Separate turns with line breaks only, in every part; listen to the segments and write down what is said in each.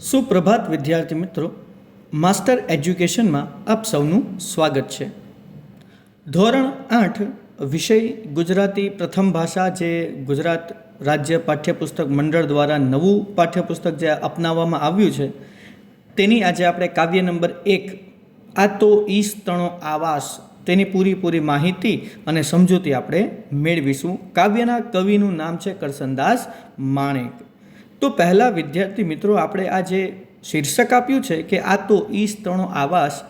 સુપ્રભાત વિદ્યાર્થી મિત્રો, માસ્ટર એજ્યુકેશનમાં આપ સૌનું સ્વાગત છે. ધોરણ આઠ, વિષય ગુજરાતી પ્રથમ ભાષા જે ગુજરાત રાજ્ય પાઠ્યપુસ્તક મંડળ દ્વારા નવું પાઠ્યપુસ્તક જે અપનાવવામાં આવ્યું છે, તેની આજે આપણે કાવ્ય નંબર એક, આ તો ઈશ તણો આવાસ, તેની પૂરીપૂરી માહિતી અને સમજૂતી આપણે મેળવીશું. કાવ્યના કવિનું નામ છે કરસનદાસ માણેક. તો પહેલાં વિદ્યાર્થી મિત્રો આપણે આ જે શીર્ષક આપ્યું છે કે આ તો ઈશ તણો આવાસ,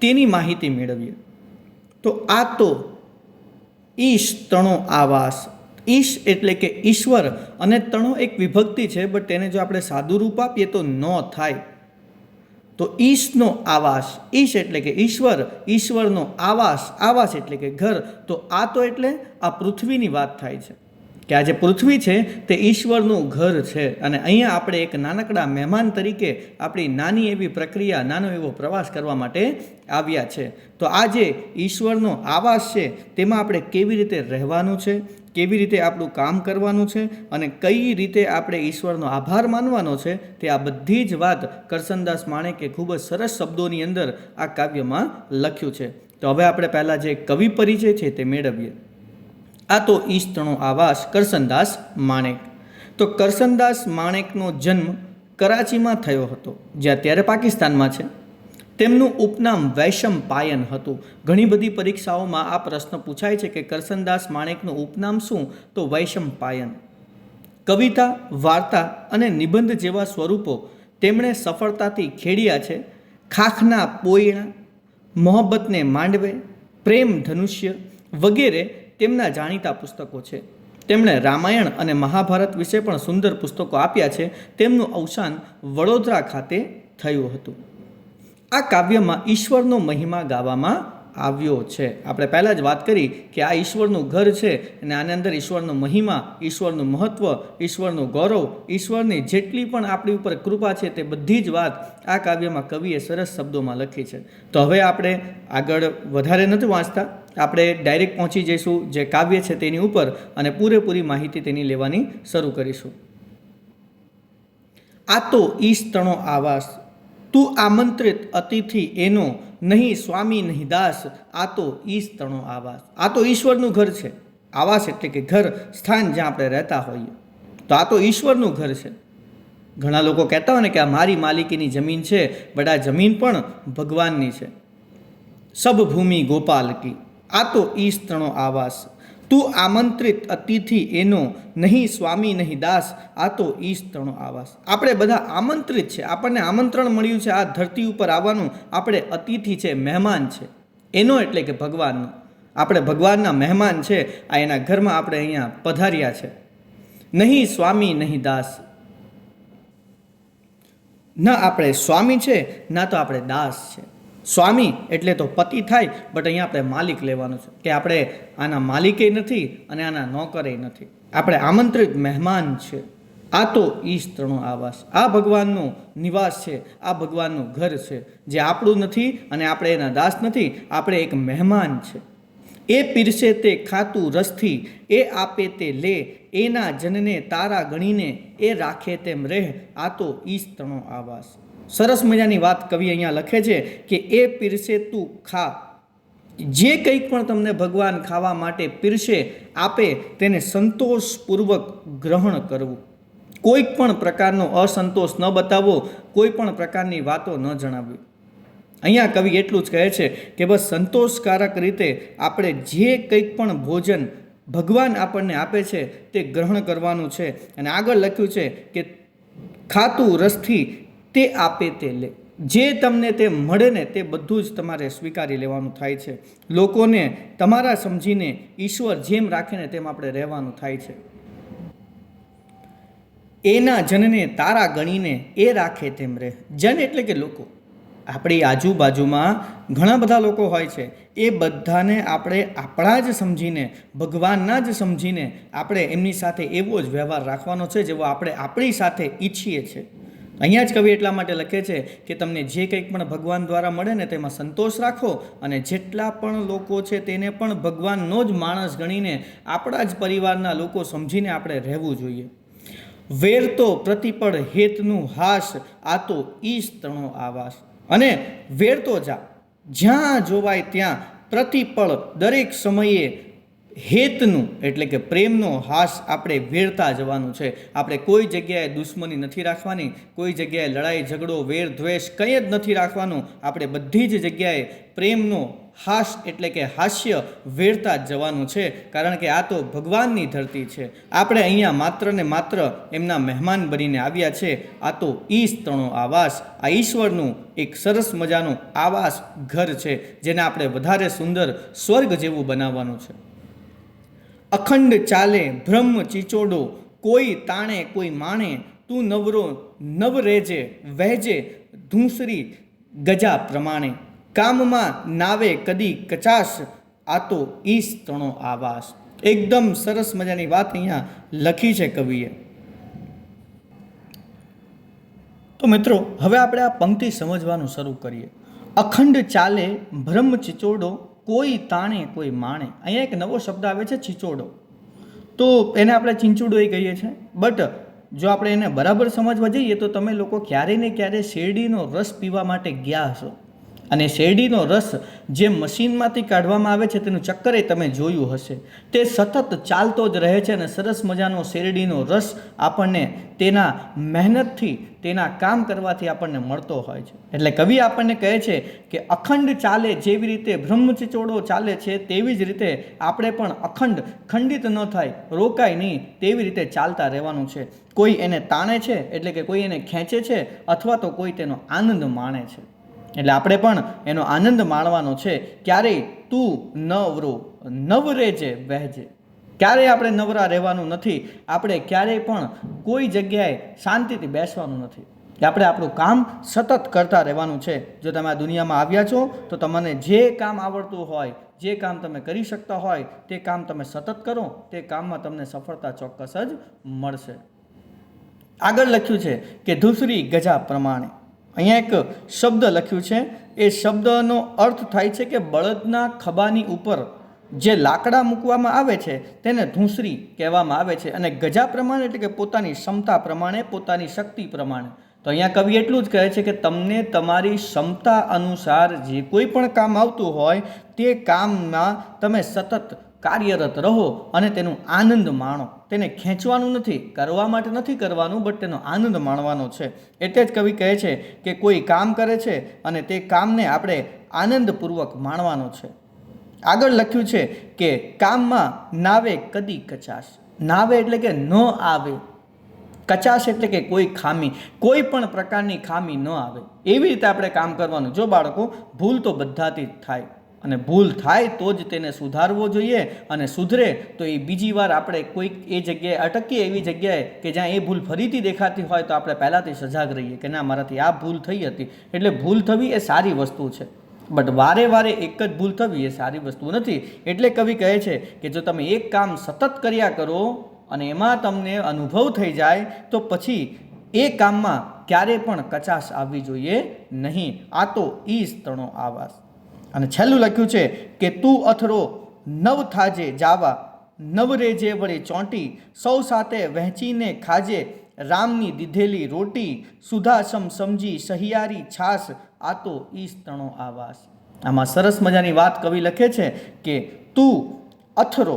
તેની માહિતી મેળવીએ. તો આ તો ઈશ તણો આવાસ, ઈશ એટલે કે ઈશ્વર અને તણો એક વિભક્તિ છે, બટ તેને જો આપણે સાદું રૂપ આપીએ તો ન થાય. તો ઈશનો આવાસ, ઈશ એટલે કે ઈશ્વર, ઈશ્વરનો આવાસ આવાસ એટલે કે ઘર, તો આ તો એટલે આ પૃથ્વીની વાત થાય છે. કે આ જે પૃથ્વી છે તે ઈશ્વરનું ઘર છે. અને અહીંયા આપણે એક નાનકડા મહેમાન તરીકે આપણી નાની એવી પ્રક્રિયા, નાનો એવો પ્રવાસ કરવા માટે આવ્યા છે. તો આ જે ઈશ્વરનો આવાસ છે, તેમાં આપણે કેવી રીતે રહેવાનું છે, કેવી રીતે આપણું કામ કરવાનું છે અને કઈ રીતે આપણે ઈશ્વરનો આભાર માનવાનો છે, તે આ બધી જ વાત કરસનદાસ માણેકે ખૂબ જ સરસ શબ્દોની અંદર આ કાવ્યમાં લખ્યું છે. તો હવે આપણે પહેલાં જે કવિ પરિચય છે તે મેળવીએ. આ તો ઈસ્તણો આવાસ કરસનદાસ માણેક. તો કરસનદાસ માણેકનો જન્મ કરાચીમાં થયો હતો, જે અત્યારે પાકિસ્તાનમાં છે. તેમનું ઉપનામ વૈશમ પાયન હતું. ઘણી બધી પરીક્ષાઓમાં આ પ્રશ્ન પૂછાય છે કે કરસનદાસ માણેકનું ઉપનામ શું? તો વૈશમ પાયન. કવિતા, વાર્તા અને નિબંધ જેવા સ્વરૂપો તેમણે સફળતાથી ખેડ્યા છે. ખાખના પોયણા, મોહબ્બતને માંડવે, પ્રેમ ધનુષ્ય વગેરે તેમના જાણીતા પુસ્તકો છે. તેમણે રામાયણ અને મહાભારત વિશે પણ સુંદર પુસ્તકો આપ્યા છે. તેમનું અવસાન વડોદરા ખાતે થયું હતું. આ કાવ્યમાં ઈશ્વરનો મહિમા ગાવામાં આવ્યો છે. આપણે પહેલાં જ વાત કરી કે આ ઈશ્વરનું ઘર છે અને આની અંદર ઈશ્વરનો મહિમા, ઈશ્વરનું મહત્ત્વ ઈશ્વરનું ગૌરવ, ઈશ્વરની જેટલી પણ આપણી ઉપર કૃપા છે તે બધી જ વાત આ કાવ્યમાં કવિએ સરસ શબ્દોમાં લખી છે. તો હવે આપણે આગળ વધારે નથી વાંચતા. આપણે ડાયરેક્ટ પહોંચી જઈશું જે કાવ્ય છે તેની ઉપર અને પૂરેપૂરી માહિતી તેની લેવાની શરૂ કરીશું. આ તો ઈશ તણો આવાસ. તું આમંત્રિત અતિથિ એનો નહીં, સ્વામી, નહીં, દાસ, આ તો ઈશ તણો આવાસ. આ તો ઈશ્વરનું ઘર છે. આવાસ એટલે કે ઘર, સ્થાન જ્યાં આપણે રહેતા હોઈએ. તો આ તો ઈશ્વરનું ઘર છે. ઘણા લોકો કહેતા હોય ને કે આ મારી માલિકીની જમીન છે, બટ આ જમીન પણ ભગવાનની છે. સબભૂમિ ગોપાલકી. આ તો ઈશ તણો આવાસ. તું આમંત્રિત અતિથિ એનો નહીં, સ્વામી નહીં, દાસ, આ તો ઈશ તણો આવાસ. આપણે બધા આમંત્રિત છે. આપણને આમંત્રણ મળ્યું છે. આ ધરતી ઉપર આવવાનું આપણે અતિથિ છે, મહેમાન છે. એનો એટલે કે ભગવાનનો. આપણે ભગવાનના મહેમાન છે. આ એના ઘરમાં આપણે અહીંયા પધાર્યા છે. નહીં, સ્વામી નહીં, દાસ. ના આપણે સ્વામી છે, ના તો આપણે દાસ છે. સ્વામી એટલે તો પતિ થાય બટ અહીંયા આપણે માલિક લેવાનો છે. કે આપણે આના માલિકે નથી અને આના નોકરે નથી. આપણે આમંત્રિત મહેમાન છે. આ તો ઈશ ત્રણો આવાસ. આ ભગવાનનો નિવાસ છે. આ ભગવાનનું ઘર છે. જે આપણું નથી અને આપણે એના દાસ નથી, આપણે એક મહેમાન છે. એ પીરસે તે ખાતું રસથી, એ આપે તે લે, એના જનને તારા ગણીને એ રાખે તેમ રહે. આ તો ઈશ તણો આવાસ. સરસ મજાની વાત કવિ અહીંયા લખે છે કે એ પીરસે તું ખા. જે કંઈક પણ તમને ભગવાન ખાવા માટે પીરસે, આપે તેને સંતોષપૂર્વક ગ્રહણ કરવું. કોઈ પણ પ્રકારનો અસંતોષ ન બતાવવો કોઈ પણ પ્રકારની વાતો ન જણાવવી. અહીંયા કવિ એટલું જ કહે છે કે બસ સંતોષકારક રીતે આપણે જે કંઈક પણ ભોજન ભગવાન આપણને આપે છે તે ગ્રહણ કરવાનું છે. અને આગળ લખ્યું છે કે ખાતું રસથી તે આપે તે લે. જે તમને તે મળે ને તે બધું જ તમારે સ્વીકારી લેવાનું થાય છે. લોકોને તમારા સમજીને ઈશ્વર જેમ રાખીને તેમ આપણે રહેવાનું થાય છે. એના જનને તારા ગણીને એ રાખે તેમ રહે. જન એટલે કે લોકો. આપણી આજુબાજુમાં ઘણા બધા લોકો હોય છે. એ બધાને આપણે આપણા જ સમજીને, ભગવાનના જ સમજીને આપણે એમની સાથે એવો જ વ્યવહાર રાખવાનો છે જેવો આપણે આપણી સાથે ઈચ્છીએ છીએ. અહીંયા જ કવિ એટલા માટે લખે છે કે તમને જે કંઈક પણ ભગવાન દ્વારા મળે ને તેમાં સંતોષ રાખો અને જેટલા પણ લોકો છે તેને પણ ભગવાનનો જ માણસ ગણીને આપણા જ પરિવારના લોકો સમજીને આપણે રહેવું જોઈએ. વેર તો પ્રતિપળ હેતનું હાસ આ તો ઈશ તણો આવાસ. અને વેરતો જા, જ્યાં જોવાય ત્યાં પ્રતિપળ દરેક સમયે હેતનું, એટલે કે પ્રેમનો હાસ આપણે વેરતા જવાનું છે. આપણે કોઈ જગ્યાએ દુશ્મની નથી રાખવાની, કોઈ જગ્યાએ લડાઈ, ઝઘડો, વેર, દ્વેષ કંઈ જ નથી રાખવાનું. આપણે બધી જ જગ્યાએ પ્રેમનો હાસ, એટલે કે હાસ્ય વેરતા જ જવાનું છે. કારણ કે આ તો ભગવાનની ધરતી છે. આપણે અહીંયા માત્ર ને માત્ર એમના મહેમાન બનીને આવ્યા છે. આ તો ઈશ તણો આવાસ, આ ઈશ્વરનું એક સરસ મજાનું આવાસ ઘર છે, જેને આપણે વધારે સુંદર સ્વર્ગ જેવું બનાવવાનું છે. અખંડ ચાલે, બ્રહ્મ ચીચોડો, કોઈ તાણે, કોઈ માણે, તું નવરો, નવ રહેજે વહેજે, ધૂંસરી, ગજા પ્રમાણે. કામમાં નાવે કદી કચાશ, આ તો ઈશ તણો આવાસ. એકદમ સરસ મજાની વાત અહીંયા લખી છે કવિએ. તો મિત્રો, હવે આપણે આ પંક્તિ સમજવાનું શરૂ કરીએ. અખંડ ચાલે, બ્રહ્મ ચિચોડો કોઈ તાણે, કોઈ માણે. અહીંયા એક નવો શબ્દ આવે છે, ચીચોડો. તો એને આપણે ચીંચુડો કહીએ છીએ. બટ જો આપણે એને બરાબર સમજવા જઈએ તો તમે લોકો ક્યારે ને ક્યારે શેરડીનો રસ પીવા માટે ગયા હશો. અને શેરડીનો રસ જે મશીનમાંથી કાઢવામાં આવે છે, તેનું ચક્કરે તમે જોયું હશે. તે સતત ચાલતો જ રહે છે અને સરસ મજાનો શેરડીનો રસ આપણને તેના મહેનતથી, તેના કામ કરવાથી આપણને મળતો હોય છે. એટલે કવિ આપણને કહે છે કે અખંડ ચાલે જેવી રીતે બ્રહ્મચિચોડો ચાલે છે, તેવી જ રીતે આપણે પણ અખંડ, ખંડિત ન થાય, રોકાય નહીં, તેવી રીતે ચાલતા રહેવાનું છે. કોઈ એને તાણે છે, એટલે કે કોઈ એને ખેંચે છે, અથવા તો કોઈ તેનો આનંદ માણે છે. એટલે આપણે પણ એનો આનંદ માણવાનો છે, ક્યારેય તું નવરો, નવરેજે વહેજે. ક્યારેય આપણે નવરા રહેવાનું નથી, આપણે ક્યારેય પણ કોઈ જગ્યાએ શાંતિથી બેસવાનું નથી. આપણે આપણું કામ સતત કરતા રહેવાનું છે. જો તમે આ દુનિયામાં આવ્યા છો, તો તમને જે કામ આવડતું હોય, જે કામ તમે કરી શકતા હોય, તે કામ તમે સતત કરો, તે કામમાં તમને સફળતા ચોક્કસ જ મળશે. આગળ લખ્યું છે કે, ધૂસરી ગજા પ્રમાણે. અહીંયા એક શબ્દ લખ્યું છે. એ શબ્દનો અર્થ થાય છે કે બળદના ખભાની ઉપર જે લાકડા મૂકવામાં આવે છે તેને ધૂંસરી કહેવામાં આવે છે અને ગજા પ્રમાણે એટલે કે પોતાની ક્ષમતા પ્રમાણે, પોતાની શક્તિ પ્રમાણે. તો અહીંયા કવિ એટલું જ કહે છે કે તમને તમારી ક્ષમતા અનુસાર જે કોઈ પણ કામ આવતું હોય તે કામમાં તમે સતત કાર્યરત રહો અને તેનો આનંદ માણો. તેને ખેંચવાનું નથી, કરવા માટે નથી કરવાનું બટ તેનો આનંદ માણવાનો છે. એટલે જ કવિ કહે છે કે કોઈ કામ કરે છે અને તે કામને આપણે આનંદપૂર્વક માણવાનો છે. આગળ લખ્યું છે કે કામમાં નાવે કદી કચાશ. નાવે એટલે કે ન આવે. કચાશ એટલે કે કોઈ ખામી. કોઈ પણ પ્રકારની ખામી ન આવે. એવી રીતે આપણે કામ કરવાનું. જો બાળકો, ભૂલ તો બધાથી જ થાય. અને ભૂલ થાય તો જ તેને સુધારવો જોઈએ અને સુધરે તો એ બીજી વાર આપણે કોઈક એ જગ્યાએ અટકીએ એવી જગ્યાએ કે જ્યાં એ ભૂલ ફરીથી દેખાતી હોય તો આપણે પહેલાંથી સજાગ રહીએ કે ના, મારાથી આ ભૂલ થઈ હતી. એટલે ભૂલ થવી એ સારી વસ્તુ છે. બટ વારે વારે એક જ ભૂલ થવી એ સારી વસ્તુ નથી. એટલે કવિ કહે છે કે જો તમે એક કામ સતત કર્યા કરો અને એમાં તમને અનુભવ થઈ જાય, તો પછી એ કામમાં ક્યારે પણ કચાશ આવવી જોઈએ નહીં. આ તો ઈ સ્તણો આવાસ. અને છેલ્લું લખ્યું છે કે તું અથરો નવ થાજે જાવા, નવ રેજે વળી ચોંટી, સૌ સાથે વહેંચીને ખાજે રામની દીધેલી રોટી, સુધાસમ સમજી સહિયારી છાસ, આ તો ઈશ તણો આવાસ. આમાં સરસ મજાની વાત કવિ લખે છે કે તું અથરો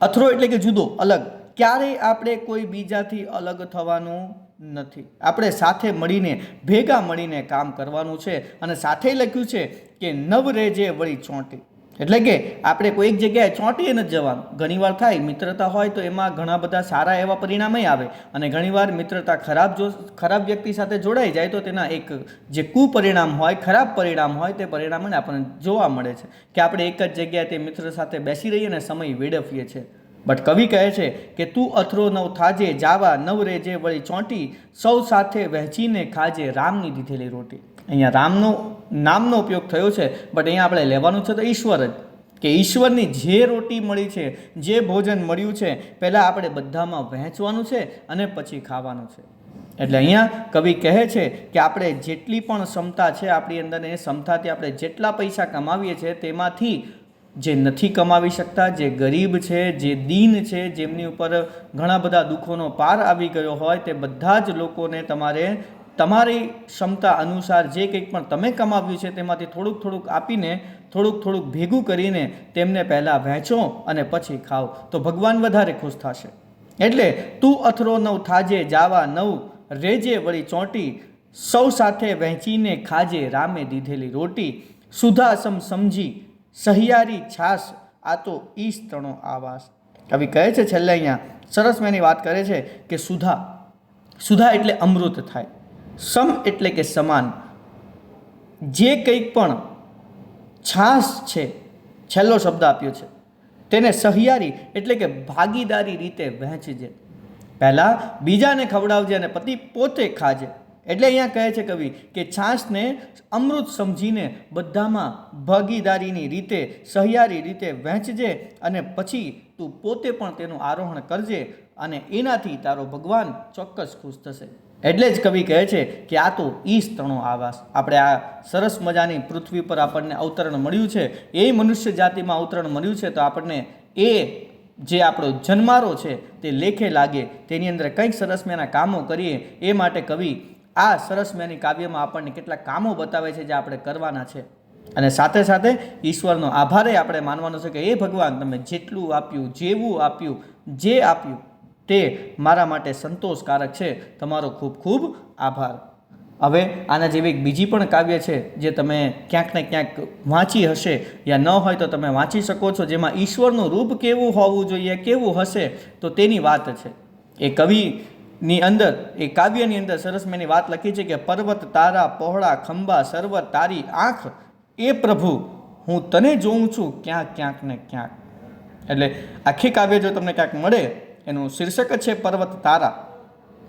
અથરો એટલે કે જુદો, અલગ. ક્યારેય આપણે કોઈ બીજાથી અલગ થવાનું નથી. આપણે સાથે મળીને, ભેગા મળીને કામ કરવાનું છે અને સાથે લખ્યું છે કે નવ રેજે વળી ચોંટી. એટલે કે આપણે કોઈક જગ્યાએ ચોંટીએ નથી જવાનું. ઘણીવાર થાય મિત્રતા હોય તો એમાં ઘણા બધા સારા એવા પરિણામે આવે અને ઘણીવાર મિત્રતા ખરાબ જો, ખરાબ વ્યક્તિ સાથે જોડાઈ જાય તો તેના એક જે કુપરિણામ હોય, ખરાબ પરિણામ હોય તે પરિણામને આપણને જોવા મળે છે કે આપણે એક જ જગ્યાએ તે મિત્ર સાથે બેસી રહીએ અને સમય વેડફીએ છીએ. બટ કવિ કહે છે કે તું અથરો નવ થાજે, જાવા નવ રેજે વળી ચોંટી, સૌ સાથે વહેંચીને ખાજે રામની દીધેલી રોટી. અહીંયા રામનો, નામનો ઉપયોગ થયો છે, બટ અહીંયા આપણે લેવાનું છે તો ઈશ્વર જ. કે ઈશ્વરની જે રોટી મળી છે, જે ભોજન મળ્યું છે, પહેલાં આપણે બધામાં વહેંચવાનું છે અને પછી ખાવાનું છે. એટલે અહીંયા કવિ કહે છે કે આપણે જેટલી પણ ક્ષમતા છે આપણી અંદર એ ક્ષમતાથી આપણે જેટલા પૈસા કમાવીએ છીએ તેમાંથી જે નથી કમાવી શકતા, જે ગરીબ છે, જે દીન છે, જેમની ઉપર ઘણા બધા દુઃખોનો પાર આવી ગયો હોય, તે બધા જ લોકોને તમારે તમારી ક્ષમતા અનુસાર જે કંઈક પણ તમે કમાવ્યું છે, તેમાંથી થોડુંક થોડુંક આપીને, થોડુંક થોડુંક ભેગું કરીને તેમને પહેલાં વહેંચો અને પછી ખાઓ. તો ભગવાન વધારે ખુશ થશે. એટલે તું અથરો નવ, થાજે જાવા નવ, રેજે વળી ચોંટી, સૌ સાથે વહેંચીને ખાજે રામે દીધેલી રોટી, સુધાસમ સમજી સહિયારી છાસ આ તો ઈશ તણો આવાસ. કવિ કહે છે છેલ્લે અહીંયા, સરસ મેની વાત કરે છે કે સુધા સુધા એટલે અમૃત થાય. સમ એટલે કે સમાન. જે કંઈક પણ છાસ છે, છેલ્લો શબ્દ આપ્યો છે, તેને સહિયારી એટલે કે ભાગીદારી રીતે વહેંચજે. પહેલાં બીજાને ખવડાવજે અને પતિ પોતે ખાજે. એટલે અહીંયા કહે છે કવિ કે છાશને અમૃત સમજીને બધામાં ભાગીદારીની રીતે, સહિયારી રીતે વહેંચજે અને પછી તું પોતે પણ તેનું આરોહણ કરજે અને એનાથી તારો ભગવાન ચોક્કસ ખુશ થશે. એટલે જ કવિ કહે છે કે આ તો ઈશ તણો આવાસ. આપણે આ સરસ મજાની પૃથ્વી પર આપણને અવતરણ મળ્યું છે. એ મનુષ્ય જાતિમાં અવતરણ મળ્યું છે તો આપણને એ જે આપણો જન્મારો છે તે લેખે લાગે. તેની અંદર કંઈક સરસ મેના કામો કરીએ. એ માટે કવિ આ સરસ મેની કાવ્યમાં આપણને કેટલા કામો બતાવે છે જે આપણે કરવાના છે. અને સાથે સાથે ઈશ્વરનો આભારે આપણે માનવાનો છે કે એ ભગવાન, તમે જેટલું આપ્યું, જેવું આપ્યું, જે આપ્યું, તે મારા માટે સંતોષકારક છે. તમારો ખૂબ ખૂબ આભાર. હવે આના જેવી એક બીજી પણ કાવ્ય છે જે તમે ક્યાંક ને ક્યાંક વાંચી હશે યા ન હોય તો તમે વાંચી શકો છો, જેમાં ઈશ્વરનું રૂપ કેવું હોવું જોઈએ, કેવું હશે, તો તેની વાત છે. એ કવિની અંદર, એ કાવ્યની અંદર સરસ મેની વાત લખી છે કે પર્વત તારા, પહોળા, ખંભા સર્વ તારી આંખ, એ પ્રભુ હું તને જોઉં છું ક્યાંક ક્યાંક ને ક્યાંક. એટલે આખી કાવ્ય જો તમને ક્યાંક મળે, એનું શીર્ષક છે પર્વત તારા.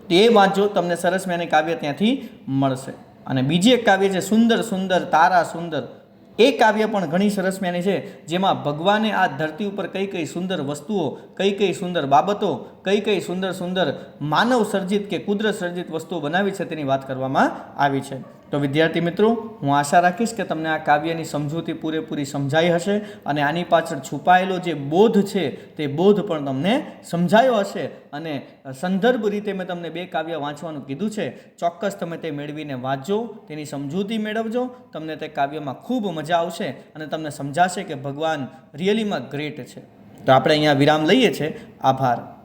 તે વાંચો, તમને સરસ મેની કાવ્ય ત્યાંથી મળશે. અને બીજી એક કાવ્ય છે, સુંદર સુંદર, તારા, સુંદર. એ કાવ્ય પણ ઘણી સરસ મેની છે, જેમાં ભગવાને આ ધરતી ઉપર કઈ કઈ સુંદર વસ્તુઓ, કઈ કઈ સુંદર બાબતો, કઈ કઈ સુંદર સુંદર માનવ સર્જિત કે કુદરત સર્જિત વસ્તુઓ બનાવી છે તેની વાત કરવામાં આવી છે. તો વિદ્યાર્થી મિત્રો, હું આશા રાખીશ કે તમને આ કાવ્યની સમજૂતી પૂરેપૂરી સમજાઈ હશે અને આની પાછળ છુપાયેલો જે બોધ છે તે બોધ પણ તમને સમજાયો હશે. અને સંદર્ભ રીતે મેં તમને બે કાવ્ય વાંચવાનું કીધું છે. ચોક્કસ તમે તે મેળવીને વાંચજો, તેની સમજૂતી મેળવજો, તમને તે કાવ્યમાં ખૂબ મજા આવશે અને તમને સમજાશે કે ભગવાન રિયલીમાં ગ્રેટ છે. તો આપણે અહીંયા વિરામ લઈએ છીએ. આભાર.